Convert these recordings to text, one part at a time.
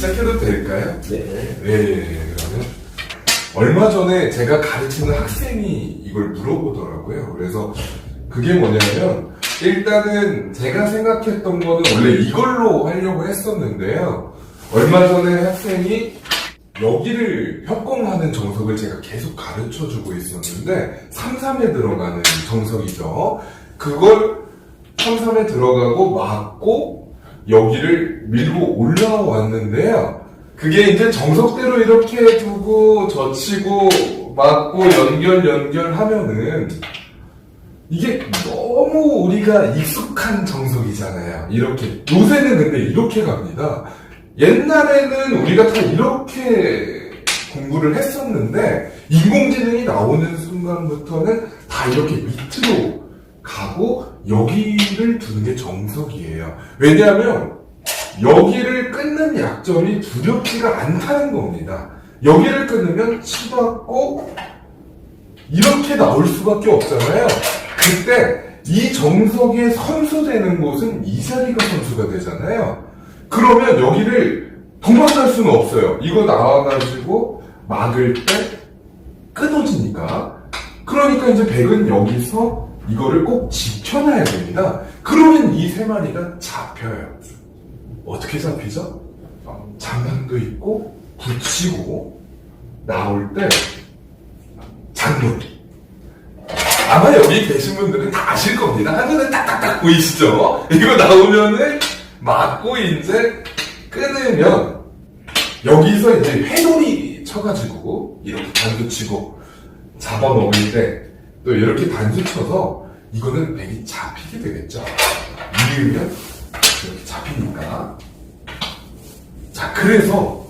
시작해도 될까요? 네. 네, 그러면 얼마 전에 제가 가르치는 학생이 이걸 물어보더라고요. 그래서 그게 뭐냐면 일단은 제가 생각했던 거는 원래 이걸로 하려고 했었는데요. 얼마 전에 학생이 여기를 협공하는 정석을 제가 계속 가르쳐 주고 있었는데 3, 3에 들어가는 정석이죠. 그걸 3, 3에 들어가고 맞고 여기를 밀고 올라왔는데요. 그게 이제 정석대로 이렇게 두고 젖히고 맞고 연결 연결하면은 이게 너무 우리가 익숙한 정석이잖아요. 이렇게 요새는 근데 이렇게 갑니다. 옛날에는 우리가 다 이렇게 공부를 했었는데 인공지능이 나오는 순간부터는 다 이렇게 밑으로 가고 여기를 두는 게 정석이에요. 왜냐하면 여기를 끊는 약점이 두렵지가 않다는 겁니다. 여기를 끊으면 치받고 이렇게 나올 수밖에 없잖아요. 그때 이 정석에 선수되는 곳은 이 자리가 선수가 되잖아요. 그러면 여기를 도망갈 수는 없어요. 이거 나와가지고 막을 때 끊어지니까. 그러니까 이제 백은 여기서 이거를 꼭 지켜놔야 됩니다. 그러면 이 세 마리가 잡혀요. 어떻게 잡히죠? 어, 장난도 있고 붙이고 나올 때 장놀이. 아마 여기 계신 분들은 다 아실 겁니다. 한눈에 딱딱딱 보이시죠? 이거 나오면은 맞고 이제 끊으면 여기서 이제 회놀이 쳐가지고 이렇게 단수 치고 잡아놓을 때 또 이렇게 단수 쳐서 이거는 백이 잡히게 되겠죠. 이으면 이렇게 잡히니까. 자, 그래서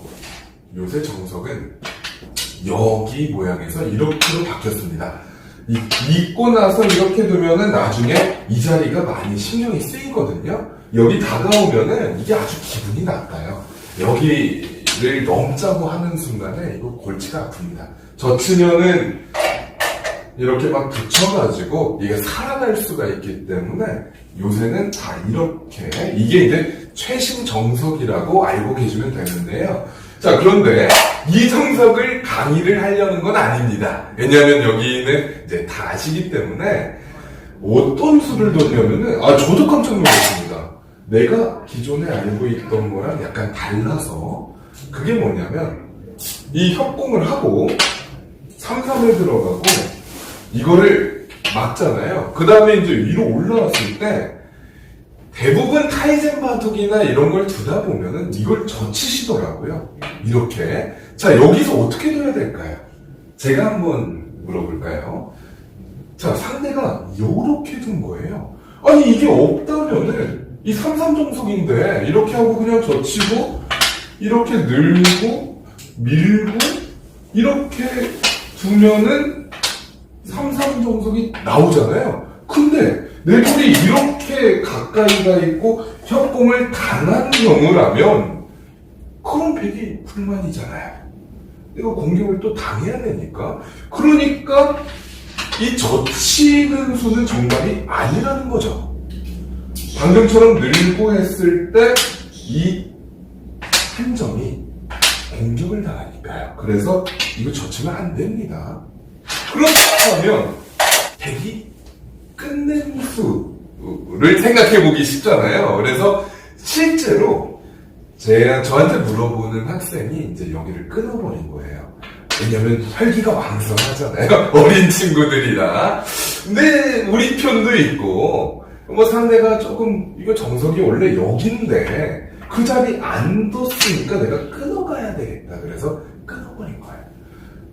요새 정석은 여기 모양에서 이렇게로 바뀌었습니다. 이, 입고 나서 이렇게 두면은 나중에 이 자리가 많이 신경이 쓰이거든요. 여기 다가오면은 이게 아주 기분이 나빠요. 여기를 넘자고 하는 순간에 이거 골치가 아픕니다. 젖히면은 이렇게 막 붙여가지고 이게 살아날 수가 있기 때문에 요새는 다 이렇게 이게 이제 최신 정석이라고 알고 계시면 되는데요. 자 그런데 이 정석을 강의를 하려는 건 아닙니다. 왜냐하면 여기는 이제 다 아시기 때문에 어떤 수를 뒀냐면은 아 저도 깜짝 놀랐습니다. 내가 기존에 알고 있던 거랑 약간 달라서 그게 뭐냐면 이 협공을 하고 3, 3에 들어가고 이거를 막잖아요. 그 다음에 이제 위로 올라왔을 때 대부분 타이젠 바둑이나 이런 걸 두다 보면은 이걸 젖히시더라고요. 이렇게. 자, 여기서 어떻게 둬야 될까요? 제가 한번 물어볼까요? 자, 상대가 요렇게 둔 거예요. 아니, 이게 없다면은 이 삼삼정석인데 이렇게 하고 그냥 젖히고 이렇게 늘고 밀고 이렇게 두면은 삼삼정석이 나오잖아요. 근데 내 볼이 이렇게 가까이가 있고 협공을 당한 경우라면 백이 불만이잖아요. 이거 공격을 또 당해야 되니까. 그러니까 이 젖히는 수는 정답이 아니라는 거죠. 방금처럼 늘고 했을 때 이 한 점이 공격을 당하니까요. 그래서 이거 젖히면 안 됩니다. 그렇다면 백이 끝낸 수를 생각해 보기 쉽잖아요. 그래서 실제로 제 저한테 물어보는 학생이 이제 여기를 끊어버린 거예요. 왜냐면 혈기가 왕성하잖아요. 어린 친구들이라. 근데 우리 편도 있고 뭐 상대가 조금 이거 정석이 원래 여긴데 그 자리 안 뒀으니까 내가 끊어가야 되겠다. 그래서.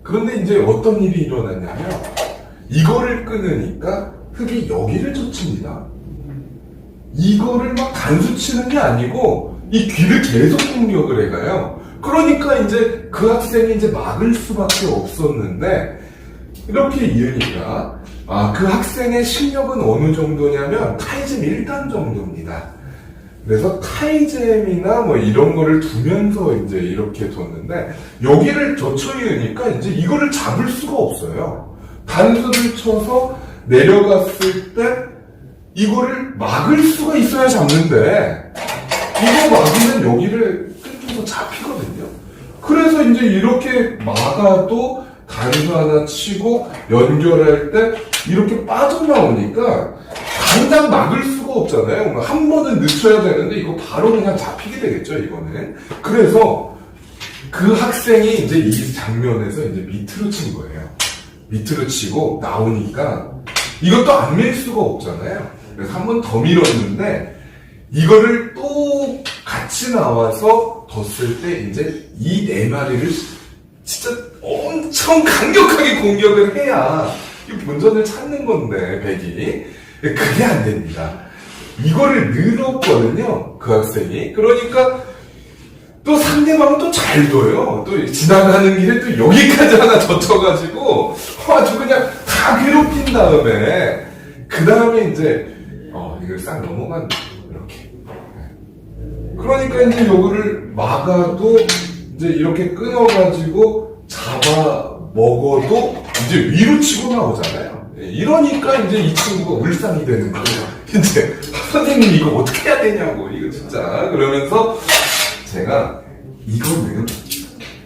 그런데 이제 어떤 일이 일어났냐면 이거를 끊으니까 흙이 여기를 젖힙니다. 이거를 막 단수 치는 게 아니고 이 귀를 계속 공격을 해가요. 그러니까 이제 그 학생이 이제 막을 수밖에 없었는데 이렇게 이으니까 아, 그 학생의 실력은 어느 정도냐면 타이즘 1단 정도입니다. 그래서 타이잼이나 뭐 이런 거를 두면서 이제 이렇게 뒀는데 여기를 젖혀이으니까 이제 이거를 잡을 수가 없어요. 단수를 쳐서 내려갔을 때 이거를 막을 수가 있어야 잡는데 이거 막으면 여기를 끊길 쳐서 잡히거든요. 그래서 이제 이렇게 막아도 단수 하나 치고 연결할 때 이렇게 빠져나오니까 당장 막을 수가 없잖아요. 한 번은 늦춰야 되는데 이거 바로 그냥 잡히게 되겠죠, 이거는. 그래서 그 학생이 이제 이 장면에서 이제 밑으로 친 거예요. 밑으로 치고 나오니까 이것도 안 밀 수가 없잖아요. 그래서 한 번 더 밀었는데 이거를 또 같이 나와서 뒀을 때 이제 이 네 마리를 진짜 엄청 강력하게 공격을 해야 이 본전을 찾는 건데 백이 그게 안 됩니다. 이거를 늘었거든요 그 학생이 그러니까 또 상대방은 또 잘 둬요. 또 지나가는 길에 또 여기까지 하나 젖혀가지고 아주 그냥 다 괴롭힌 다음에 그 다음에 이제 어 이걸 싹 넘어간 이렇게. 그러니까 이제 요거를 막아도 이제 이렇게 끊어가지고 잡아 먹어도 이제 위로 치고 나오잖아요. 예, 이러니까 이제 이 친구가 울상이 되는 거예요. 이제 선생님 이거 어떻게 해야 되냐고 이거 진짜 그러면서 제가 이거는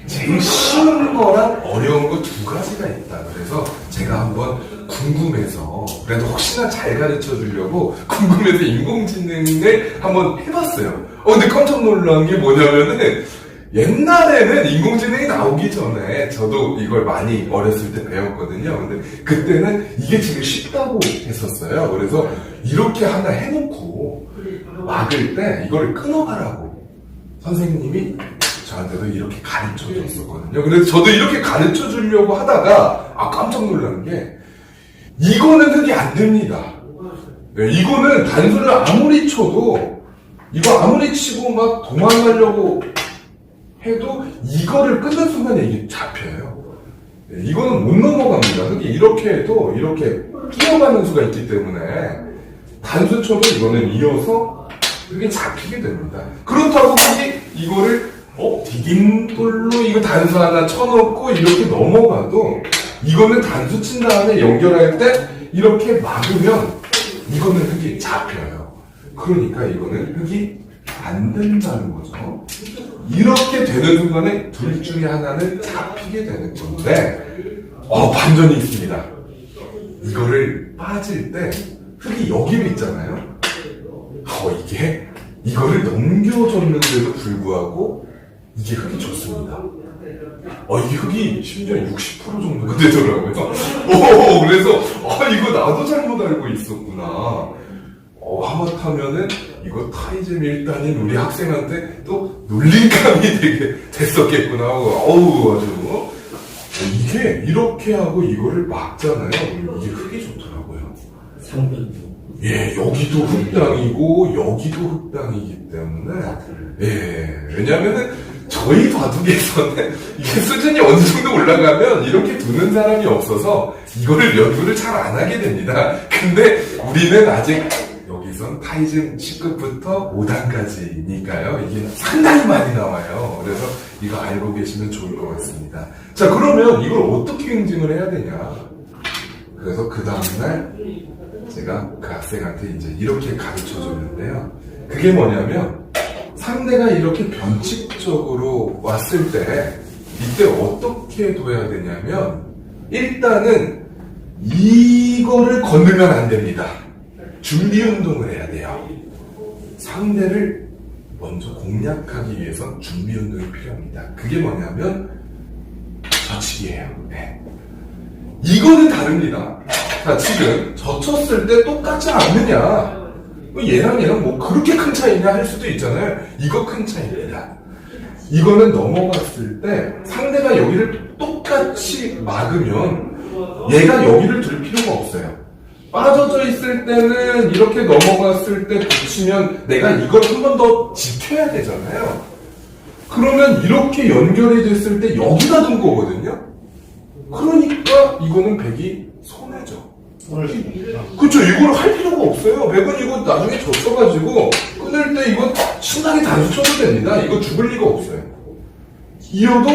제일 쉬운 거랑 어려운 거 두 가지가 있다. 그래서 제가 한번 궁금해서 그래도 혹시나 잘 가르쳐 주려고 궁금해서 인공지능을 한번 해봤어요. 어, 근데 깜짝 놀란 게 뭐냐면은 옛날에는 인공지능이 나오기 전에 저도 이걸 많이 어렸을 때 배웠거든요. 근데 그때는 이게 제일 쉽다고 했었어요. 그래서 이렇게 하나 해놓고 막을 때 이거를 끊어가라고 선생님이 저한테도 이렇게 가르쳐 줬었거든요. 그래서 저도 이렇게 가르쳐 주려고 하다가 아 깜짝 놀란 게 이거는 흙이 안 됩니다. 네, 이거는 단수를 아무리 쳐도 이거 아무리 치고 막 도망가려고 해도 이거를 끊는 순간에 이게 잡혀요. 네, 이거는 못 넘어갑니다. 흙이 이렇게 해도 이렇게 뛰어가는 수가 있기 때문에 단수 쳐도 이거는 이어서 흙이 잡히게 됩니다. 그렇다고 흙이 이거를 어 디딤돌로 이거 단수 하나 쳐놓고 이렇게 넘어가도 이거는 단수 친 다음에 연결할 때 이렇게 막으면 이거는 흙이 잡혀요. 그러니까 이거는 흙이 안 된다는 거죠. 이렇게 되는 순간에 둘 중에 하나는 잡히게 되는 건데, 어, 반전이 있습니다. 이거를 빠질 때 흙이 여기로 있잖아요. 어, 이게 이거를 넘겨줬는데도 불구하고 이게 흙이 좋습니다. 어, 이 흙이 심지어 60% 정도가 되더라고요. 오, 그래서, 아, 이거 나도 잘못 알고 있었구나. 어, 하마터면은 이거 타이즘 일단인 우리 학생한테 또 놀림감이 되게 됐었겠구나 하고, 어우, 아주. 어, 이게 이렇게 하고 이거를 막잖아요. 이게 흙이 좋더라고요. 상변도 예, 여기도 흙당이고 여기도 흙당이기 때문에 예, 왜냐면은 저희 바둑에서는 이게 수준이 어느 정도 올라가면 이렇게 두는 사람이 없어서 이거를 연구를 잘 안 하게 됩니다. 근데 우리는 아직 여기선 타이즌 10급부터 5단까지니까요. 이게 상당히 많이 나와요. 그래서 이거 알고 계시면 좋을 것 같습니다. 자, 그러면 이걸 어떻게 응징을 해야 되냐? 그래서 그 다음날 제가 그 학생한테 이제 이렇게 가르쳐 줬는데요. 그게 뭐냐면 상대가 이렇게 변칙적으로 왔을 때 이때 어떻게 둬야 되냐면 일단은 이거를 건들면 안 됩니다. 준비 운동을 해야 돼요. 상대를 먼저 공략하기 위해선 준비 운동이 필요합니다. 그게 뭐냐면 저치기예요. 네. 이거는 다릅니다. 자, 지금 젖혔을 때 똑같지 않느냐? 뭐 얘랑 얘랑 뭐 그렇게 큰 차이냐 할 수도 있잖아요. 이거 큰 차이입니다. 이거는 넘어갔을 때 상대가 여기를 똑같이 막으면 얘가 여기를 들 필요가 없어요. 빠져져 있을 때는 이렇게 넘어갔을 때 붙이면 내가 이걸 한 번 더 지켜야 되잖아요. 그러면 이렇게 연결이 됐을 때 여기다 둔 거거든요. 그러니까 이거는 백이 손해죠. 손을 씁니다. 그쵸, 이거를 할 필요가 없어요. 백은 이거 나중에 젖혀가지고 끊을 때 이거 신나게 단수 쳐도 됩니다. 이거 죽을 리가 없어요. 이어도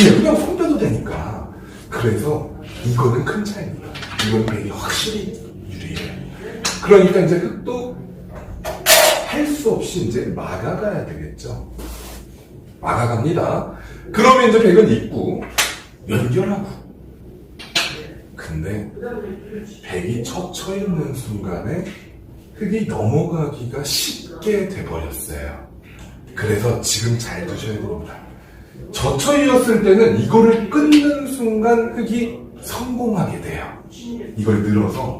예, 그냥 손 빼도 되니까. 그래서 이거는 큰 차이입니다. 이건 백이 확실히 유리해요. 그러니까 이제 흑도 할 수 없이 이제 막아가야 되겠죠. 막아갑니다. 그러면 이제 백은 있고 연결하고. 근데 백이 젖혀 있는 순간에 흙이 넘어가기가 쉽게 돼버렸어요. 그래서 지금 잘 두셔야 됩니다. 젖혀이었을 때는 이거를 끊는 순간 흙이 성공하게 돼요. 이걸 늘어서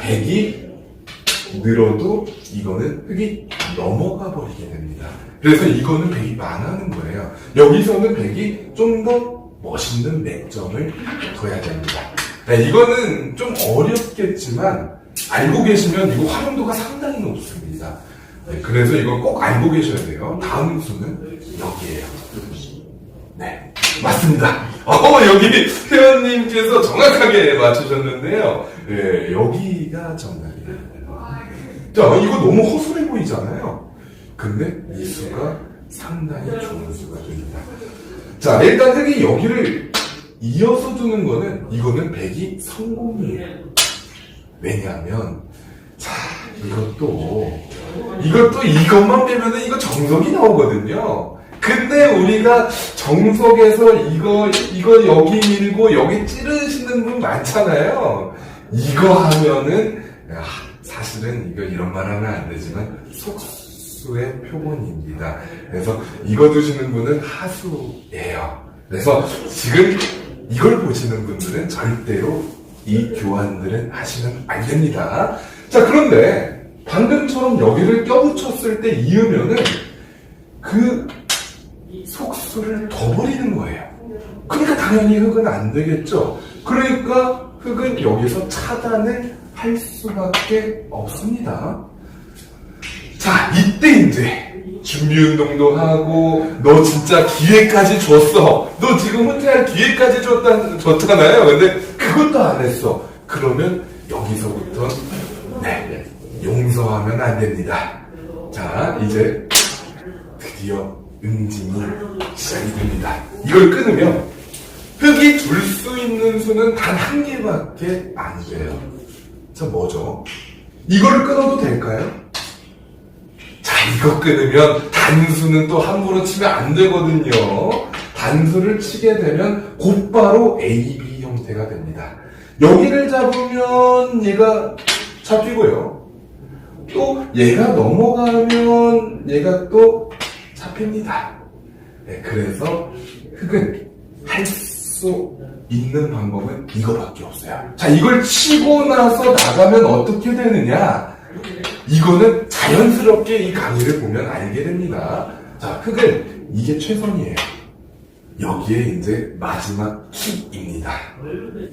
백이 늘어도 이거는 흙이 넘어가 버리게 됩니다. 그래서 이거는 백이 망하는 거예요. 여기서는 백이 좀 더 멋있는 맥점을 둬야 됩니다. 네, 이거는 좀 어렵겠지만 알고 계시면 이거 활용도가 상당히 높습니다. 네, 그래서 이거 꼭 알고 계셔야 돼요. 다음 수는 여기에요. 네, 맞습니다. 어, 여기 회원님께서 정확하게 맞추셨는데요. 네, 여기가 정답이에요. 자, 이거 너무 허술해 보이잖아요. 근데 이 수가 상당히 좋은 수가 됩니다. 자, 일단 흙이 여기를 이어서 두는 거는, 이거는 백이 성공이에요. 왜냐하면, 자, 이것도, 이것도 이것만 빼면은 이거 정석이 나오거든요. 근데 우리가 정석에서 이거, 이거 여기 밀고 여기 찌르시는 분 많잖아요. 이거 하면은, 아, 사실은 이거 이런 말 하면 안 되지만, 속수의 표본입니다. 그래서 이거 두시는 분은 하수예요. 그래서 지금 이걸 보시는 분들은 절대로 이 교환들은 하시면 안 됩니다. 자, 그런데 방금처럼 여기를 껴붙였을 때 이으면은 그 속수를 더 버리는 거예요. 그러니까 당연히 흙은 안 되겠죠. 그러니까 흙은 여기서 차단을 할 수밖에 없습니다. 자, 이때 이제 준비 운동도 하고 너 진짜 기회까지 줬어. 너 지금 후퇴할 기회까지 줬다, 줬잖아요. 근데 그것도 안 했어. 그러면 여기서부터 네, 용서하면 안 됩니다. 자, 이제 드디어 응징이 시작이 됩니다. 이걸 끊으면 흙이 줄 수 있는 수는 단 한 개밖에 안 돼요. 자, 뭐죠? 이거를 끊어도 될까요? 자, 이거 끊으면 단수는 또 함부로 치면 안 되거든요. 단수를 치게 되면 곧바로 A, B 형태가 됩니다. 여기를 잡으면 얘가 잡히고요. 또 얘가 넘어가면 얘가 또 잡힙니다. 네, 그래서 흙은 할 수 있는 방법은 이거밖에 없어요. 자, 이걸 치고 나서 나가면 어떻게 되느냐? 이거는 자연스럽게 이 강의를 보면 알게 됩니다. 자, 흙은 이게 최선이에요. 여기에 이제 마지막 킥입니다.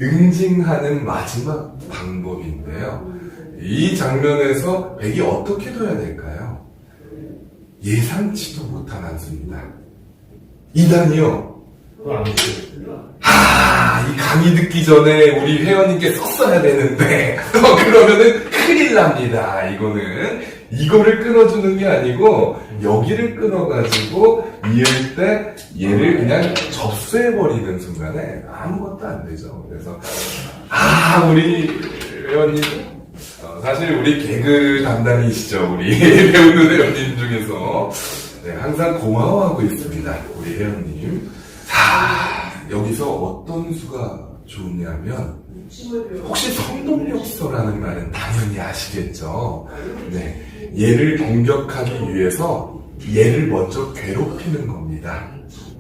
응징하는 마지막 방법인데요. 이 장면에서 백이 어떻게 둬야 될까요? 예상치도 못한 한 수입니다. 2단이요. 안 돼. 아, 이 강의 듣기 전에 우리 회원님께 썼어야 되는데, 어, 그러면은 큰일 납니다. 이거는. 이거를 끊어주는 게 아니고, 여기를 끊어가지고, 이을 때 얘를 그냥 접수해버리는 순간에 아무것도 안 되죠. 그래서, 아, 우리 회원님, 어, 사실 우리 개그 담당이시죠. 우리 배우는 회원님 중에서. 네, 항상 고마워하고 있습니다. 우리 회원님. 자, 여기서 어떤 수가 좋냐면, 혹시 성동력서라는 말은 당연히 아시겠죠? 네. 얘를 공격하기 위해서 얘를 먼저 괴롭히는 겁니다.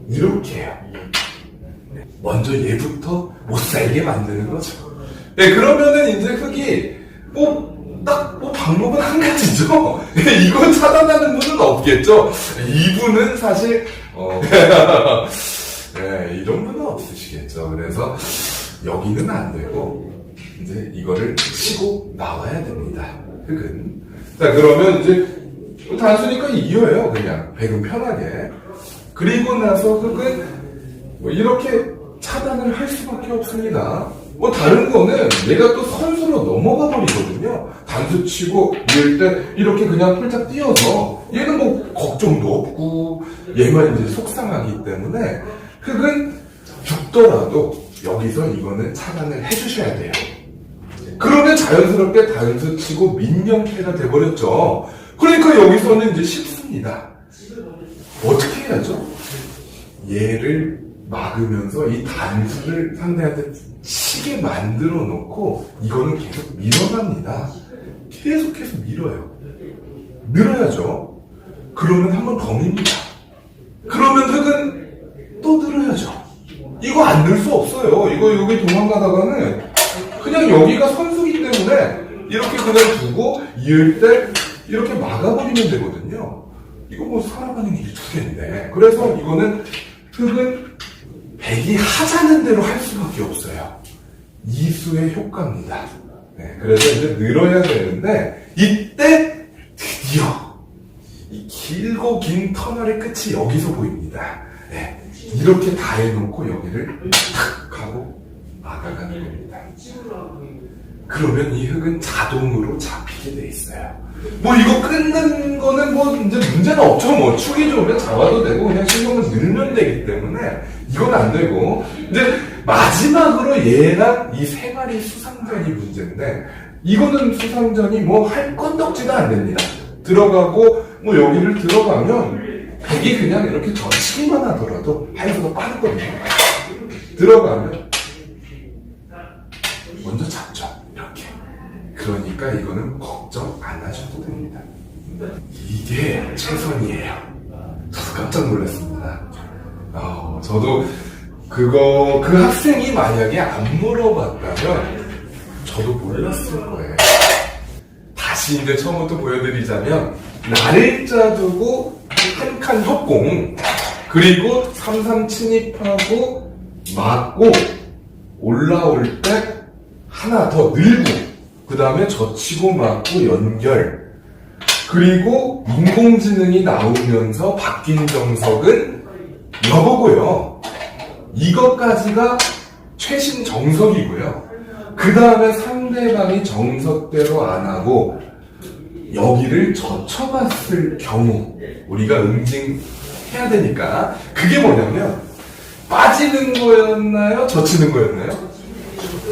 이렇게 해요. 네, 먼저 얘부터 못 살게 만드는 거죠. 네, 그러면은 이제 흙이 뭐, 딱, 뭐, 방법은 한 가지죠. 네, 이거 차단하는 분은 없겠죠. 이분은 사실, 어, 네, 이런 분은 없으시겠죠. 그래서 여기는 안 되고 이제 이거를 치고 나와야 됩니다. 흙은. 자, 그러면 이제 단수니까 이어요. 그냥 백은 편하게. 그리고 나서 흙은 뭐 이렇게 차단을 할 수밖에 없습니다. 뭐 다른 거는 내가 또 선수로 넘어가 버리거든요. 단수 치고 이럴 때 이렇게 그냥 훌쩍 뛰어서 얘는 뭐 걱정도 없고 얘만 이제 속상하기 때문에 흙은 죽더라도 여기서 이거는 차단을 해주셔야 돼요. 그러면 자연스럽게 단수 치고 민영태가 돼버렸죠. 그러니까 여기서는 이제 쉽습니다. 어떻게 해야죠? 얘를 막으면서 이 단수를 상대한테 치게 만들어 놓고 이거는 계속 밀어갑니다. 계속해서 밀어요. 늘어야죠. 그러면 한 번 더 밉니다. 그러면 흙은 또 늘어야죠. 이거 안 늘 수 없어요. 이거 여기 도망가다가는 그냥 여기가 선수기 때문에 이렇게 그냥 두고 이을 때 이렇게 막아버리면 되거든요. 이거 뭐 살아가는 길이 두 개인데. 그래서 이거는 흙은 백이 하자는 대로 할 수밖에 없어요. 이수의 효과입니다. 네, 그래서 이제 늘어야 되는데 이때 드디어 이 길고 긴 터널의 끝이 여기서 보입니다. 네, 이렇게 다 해놓고 여기를 탁 하고 막아가는 겁니다. 그러면 이 흙은 자동으로 잡히게 돼 있어요. 뭐 이거 끊는 거는 뭐 이제 문제는 없죠. 뭐 축이 좋으면 잡아도 되고 그냥 신경을 늘면 되기 때문에 이건 안 되고 이제 마지막으로 얘랑 이세 마리 수상전이 문제인데 이거는 수상전이 뭐 할 건덕지도 안 됩니다. 들어가고 뭐 여기를 들어가면 백이 그냥 이렇게 젖히기만 하더라도 하이브가 빠르거든요. 들어가면 먼저 잡죠. 이렇게. 그러니까 이거는 걱정 안 하셔도 됩니다. 이게 최선이에요. 저도 깜짝 놀랐습니다. 어, 저도 그거, 그 학생이 만약에 안 물어봤다면 저도 몰랐을 거예요. 다시 이제 처음부터 보여드리자면, 나를 짜두고 한 칸 협공, 그리고 삼삼 침입하고, 막고, 올라올 때 하나 더 늘고, 그 다음에 젖히고 막고 연결, 그리고 인공지능이 나오면서 바뀐 정석은 여보고요. 이것까지가 최신 정석이고요. 그 다음에 상대방이 정석대로 안 하고 여기를 젖혀봤을 경우 우리가 응징해야 되니까 그게 뭐냐면 빠지는 거였나요? 젖히는 거였나요?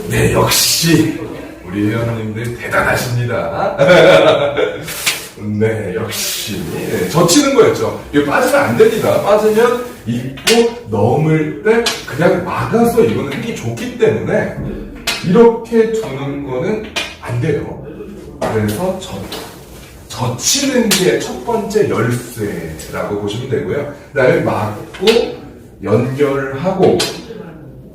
네, 역시 우리 회원님들 대단하십니다. 네, 역시 네, 젖히는 거였죠. 이거 빠지면 안 됩니다. 빠지면 입고 넘을 때 그냥 막아서 이거는 힘이 좋기 때문에 이렇게 두는 거는 안 돼요. 그래서 젖, 젖히는 게 첫 번째 열쇠라고 보시면 되고요. 그다음에 막고 연결하고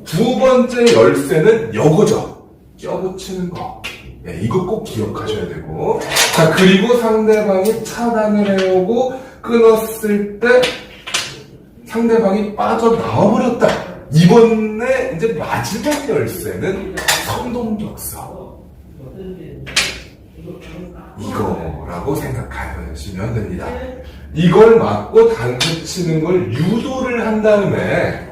두 번째 열쇠는 요거죠. 껴붙이는 거. 네, 이거 꼭 기억하셔야 되고. 자, 그리고 상대방이 차단을 해오고 끊었을 때 상대방이 빠져나와버렸다. 이번에 이제 마지막 열쇠는 선동격서. 이거라고 생각하시면 됩니다. 이걸 맞고 당구 치는 걸 유도를 한 다음에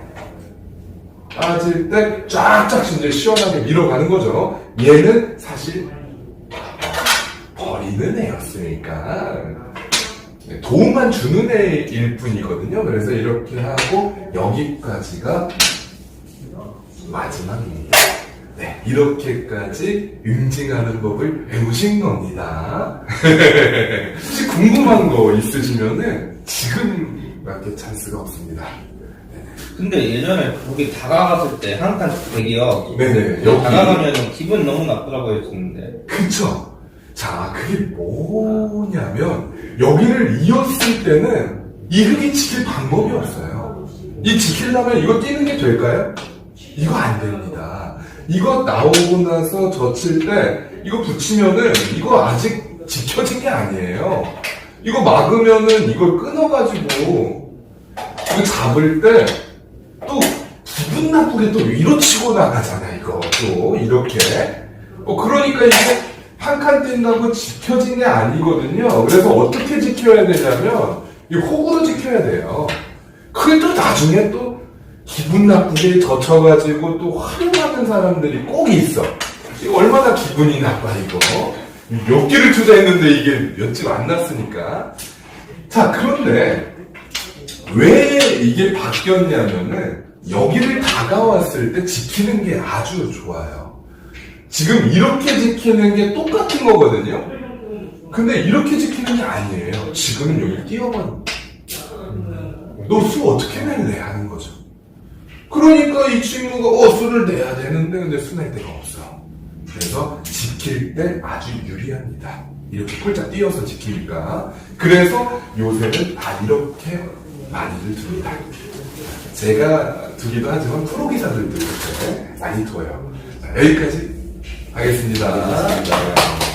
빠질 때 쫙쫙 이제 시원하게 밀어가는 거죠. 얘는 사실 버리는 애였으니까 도움만 주는 애일 뿐이거든요. 그래서 이렇게 하고 여기까지가 마지막입니다. 네, 이렇게까지 응징하는 법을 배우신 겁니다. 혹시 궁금한 거 있으시면은 지금 밖에 찬스가 없습니다. 근데 예전에 거기 다가갔을 때 한칸 대기요. 네네, 여기. 다가가면 기분 너무 나쁘다고 했었는데. 그쵸. 자, 그게 뭐냐면, 여기를 이었을 때는 이 흙이 지킬 방법이 없어요. 이 지키려면 이거 뛰는 게 될까요? 이거 안 됩니다. 이거 나오고 나서 젖힐 때, 이거 붙이면은, 이거 아직 지켜진 게 아니에요. 이거 막으면은 이걸 끊어가지고, 이거 잡을 때, 또, 기분 나쁘게 또 위로 치고 나가잖아, 이거. 또, 이렇게. 어, 그러니까 이게 한 칸 뛴다고 지켜진 게 아니거든요. 그래서 어떻게 지켜야 되냐면, 이 호구로 지켜야 돼요. 그게 또 나중에 또 기분 나쁘게 젖혀가지고 또 활용하는 사람들이 꼭 있어. 이거 얼마나 기분이 나빠, 이거. 몇 개를 투자했는데 이게 몇집 안 났으니까. 자, 그런데 왜 이게 바뀌었냐면은 여기를 다가왔을 때 지키는 게 아주 좋아요. 지금 이렇게 지키는 게 똑같은 거거든요. 근데 이렇게 지키는 게 아니에요. 지금은 여기 띄어만. 너수 어떻게 낼래? 하는 거죠. 그러니까 이 친구가 어, 수를 내야 되는데, 근데 수낼 데가 없어. 그래서 지킬 때 아주 유리합니다. 이렇게 폴짝 띄어서 지키니까. 그래서 요새는 다 이렇게 많이들 둡니다. 제가 두기도 하지만 프로 기사들도 이렇게 많이. 자, 여기까지 하겠습니다.